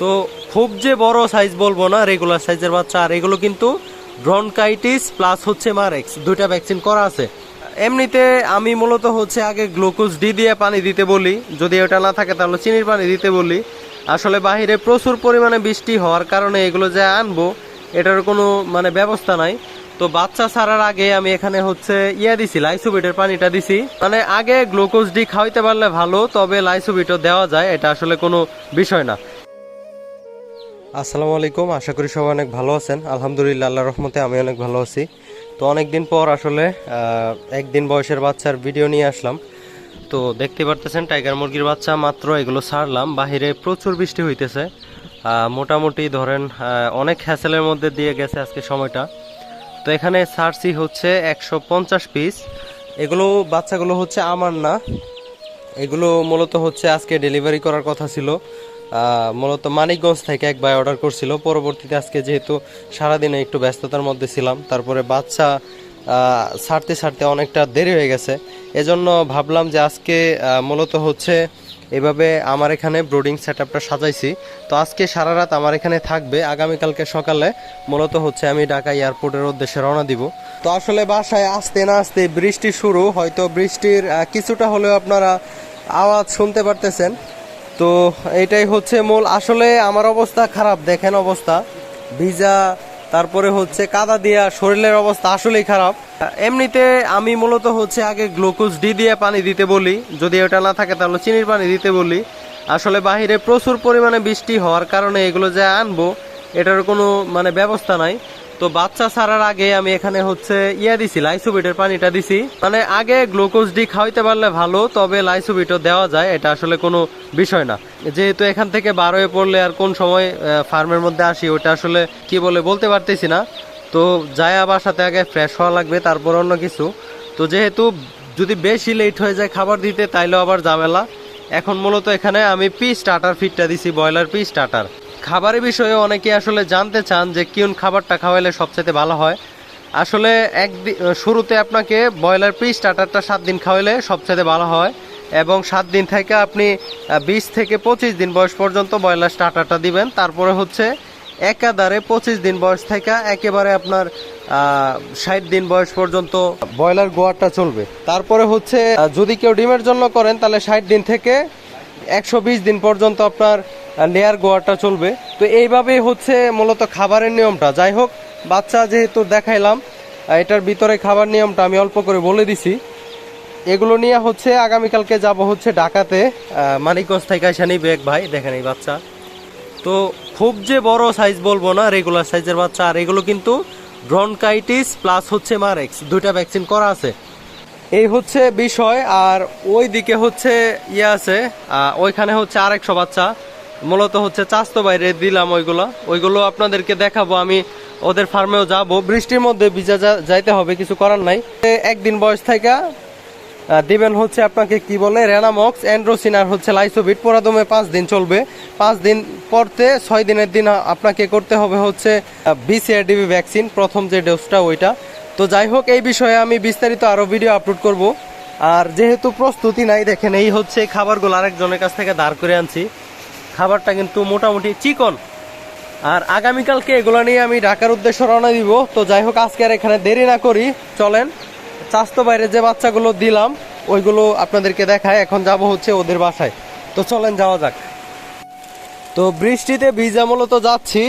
তো খুব যে বড় সাইজ বলব না রেগুলার সাইজের বাচ্চা, আর এগুলো কিন্তু ব্রনকাইটিস প্লাস হচ্ছে মারেক্স দুইটা ভ্যাকসিন করা আছে। এমনিতে আমি মূলত হচ্ছে আগে গ্লুকোজ ডি দিয়ে পানি দিতে বলি, যদি ওটা না থাকে তাহলে চিনির পানি দিতে বলি। আসলে বাহিরে প্রচুর পরিমাণে বৃষ্টি হওয়ার কারণে এগুলো যে আনব, এটার কোনো মানে ব্যবস্থা নাই। তো বাচ্চা ছাড়ার আগে আমি এখানে হচ্ছে ইয়া দিছি লাইসোবিটের পানিটা দিছি। মানে আগে গ্লুকোজ ডি খাওয়াইতে পারলে ভালো, তবে লাইসোবিটও দেওয়া যায়, এটা আসলে কোনো বিষয় না। আসসালামু আলাইকুম, আশা করি সবাই অনেক ভালো আছেন। আলহামদুলিল্লাহ আল্লাহ রহমতে আমি অনেক ভালো আছি। তো অনেক দিন পর আসলে একদিন বয়সের বাচ্চার ভিডিও নিয়ে আসলাম। তো দেখতে পারতেছেন, টাইগার মুরগির বাচ্চা, মাত্র এগুলো ছাড়লাম বাহিরে প্রচুর বৃষ্টি হইতেছে। মোটামুটি ধরেন অনেক হ্যাসেলের মধ্যে দিয়ে গেছে আজকে সময়টা। তো এখানে সারসি হচ্ছে একশো পঞ্চাশ পিস। এগুলো বাচ্চাগুলো হচ্ছে আমার না। এগুলো মূলত হচ্ছে আজকে ডেলিভারি করার কথা ছিল। মূলত মানিকগঞ্জ থেকে এক ভাই অর্ডার করছিল। পরবর্তীতে আজকে যেহেতু সারাদিনে একটু ব্যস্ততার মধ্যে ছিলাম, তারপরে বাচ্চা ছাড়তে ছাড়তে অনেকটা দেরি হয়ে গেছে। এজন্য ভাবলাম যে আজকে মূলত হচ্ছে এভাবে আমার এখানে ব্রোডিং সেট আপটা সাজাইছি। তো আজকে সারা রাত আমার এখানে থাকবে। আগামীকালকে সকালে মূলত হচ্ছে আমি ঢাকা এয়ারপোর্টের উদ্দেশ্যে রওনা দিব। তো আসলে বাসায় আসতে না আসতে বৃষ্টি শুরু, হয়তো বৃষ্টির কিছুটা হলেও আপনারা আওয়াজ শুনতে পারতেছেন। তো এটাই হচ্ছে মূল। আসলে আমার অবস্থা খারাপ, দেখেন অবস্থা। ভিজা, তারপরে হচ্ছে কাদা দিয়া শরীরের অবস্থা আসলেই খারাপ। এমনিতে আমি মূলত হচ্ছে আগে গ্লুকোজ ডি দিয়ে পানি দিতে বলি। যদি ওটা না থাকে তাহলে চিনির পানি দিতে বলি। আসলে বাহিরে প্রচুর পরিমাণে বৃষ্টি হওয়ার কারণে এগুলো যে আনব, এটার কোনো মানে ব্যবস্থা নাই। তো বাচ্চা ছাড়ার আগে আমি এখানে হচ্ছে ইয়া দিছি, লাইসোবিটের পানিটা দিছি। মানে আগে গ্লুকোজ ডি খাওয়াইতে পারলে ভালো, তবে লাইসোবিটও দেওয়া যায়, এটা আসলে কোনো বিষয় না। যেহেতু এখান থেকে বার হয়ে পড়লে আর কোন সময় ফার্মের মধ্যে আসি, ওটা আসলে কি বলে বলতে পারতেছি না। তো যায় আবার সাথে আগে ফ্রেশ হওয়া লাগবে, তারপর অন্য কিছু। তো যেহেতু যদি বেশি লেট হয়ে যায় খাবার দিতে, তাইলেও আবার ঝামেলা। এখন মূলত এখানে আমি পিস স্টার্টার ফিটটা দিছি, ব্রয়লার পিস স্টার্টার খাবারের বিষয়ে অনেকে আসলে জানতে চান যে কোন খাবারটা খাওয়াইলে সবচেয়ে ভালো হয়। আসলে একদিন শুরুতে আপনাকে ব্রয়লার পিস স্টার্টারটা সাত দিন খাওয়াইলে সবচেয়ে ভালো হয় এবং সাত দিন থেকে আপনি বিশ থেকে পঁচিশ দিন বয়স পর্যন্ত ব্রয়লার স্টার্টারটা দিবেন। তারপরে হচ্ছে একাধারে পঁচিশ দিন বয়স থেকে একেবারে আপনার ষাট দিন বয়স পর্যন্ত ব্রয়লার গোয়ারটা চলবে। তারপরে হচ্ছে যদি কেউ ডিমের জন্য করেন তাহলে ষাট দিন থেকে একশো বিশ দিন পর্যন্ত আপনার লেয়ার গোয়াটা চলবে। তো এইভাবেই হচ্ছে মূলত খাবারের নিয়মটা। যাই হোক, বাচ্চা যেহেতু দেখাইলাম এটার ভিতরে খাবার নিয়মটা আমি অল্প করে বলে দিছি। এগুলো নিয়ে হচ্ছে আগামীকালকে যাব হচ্ছে ঢাকাতে। মানিকগঞ্জ থেকে এসে নিবে এক ভাই, দেখেন এই বাচ্চা। তো খুব যে বড় সাইজ বলব না রেগুলার সাইজের বাচ্চা। আর এগুলো কিন্তু ব্রনকাইটিস প্লাস হচ্ছে মারেক্স দুইটা ভ্যাকসিন করা আছে। এই হচ্ছে বিষয়। আর ওই দিকে হচ্ছে ইয়ে আছে ওইখানে হচ্ছে আরেকশো বাচ্চা। মূলত হচ্ছে চাস্তো বাইরে দিলাম ওইগুলো। ওইগুলো আপনাদেরকে দেখাবো। আমি ওদের ফার্মেও যাব। বৃষ্টির মধ্যে ভিজা যাইতে হবে, কিছু করার নাই। একদিন বয়স থেকে দিবেন হচ্ছে আপনাকে কি বলে, রেনামক্স, অ্যান্ড্রোসিন আর হচ্ছে লাইসোবিট। পোড়াদমে পাঁচ দিন চলবে। পাঁচ দিন পরতে ছয় দিনের দিন আপনাকে করতে হবে হচ্ছে বিসিআরডিবি ভ্যাকসিন প্রথম যে ডোজটা ওইটা। তো যাই হোক, এই বিষয়ে আমি বিস্তারিত আরও ভিডিও আপলোড করব। আর যেহেতু প্রস্তুতি নাই, দেখেন এই হচ্ছে খাবারগুলো আরেকজনের কাছ থেকে দাঁড় করে আনছি। খাবারটা কিন্তু মোটামুটি চিকন। আর আগামীকালকে এগুলো নিয়ে আমি ঢাকার উদ্দেশ্যে রওনা দিব। তো যাই হোক, আজকে আর এখানে দেরি না করি। চলেন, স্বাস্থ্য বাইরে যে বাচ্চাগুলো দিলাম, ওইগুলো আপনাদেরকে দেখায় এখন যাব হচ্ছে ওদের বাসায়। তো চলেন, যাওয়া যাক। তো বৃষ্টিতে ভিজা মূলত যাচ্ছি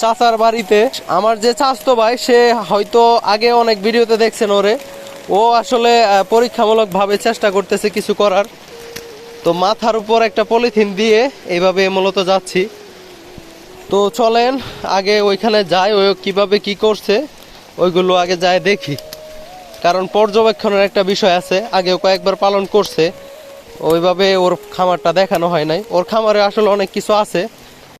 চাচার বাড়িতে। আমার যে চাস্তো ভাই, সে হয়তো আগে অনেক ভিডিওতে দেখছেন ওরে। ও আসলে পরীক্ষামূলকভাবে চেষ্টা করতেছে কিছু করার। তো মাথার উপর একটা পলিথিন দিয়ে এইভাবে মূলত যাচ্ছি। তো চলেন, আগে ওইখানে যাই ওই কীভাবে কি করছে, ওইগুলো আগে যায় দেখি। কারণ পর্যবেক্ষণের একটা বিষয় আছে আগেও কয়েকবার পালন করছে। ওইভাবে ওর খামারটা দেখানো হয় নাই। ওর খামারে আসলে অনেক কিছু আছে।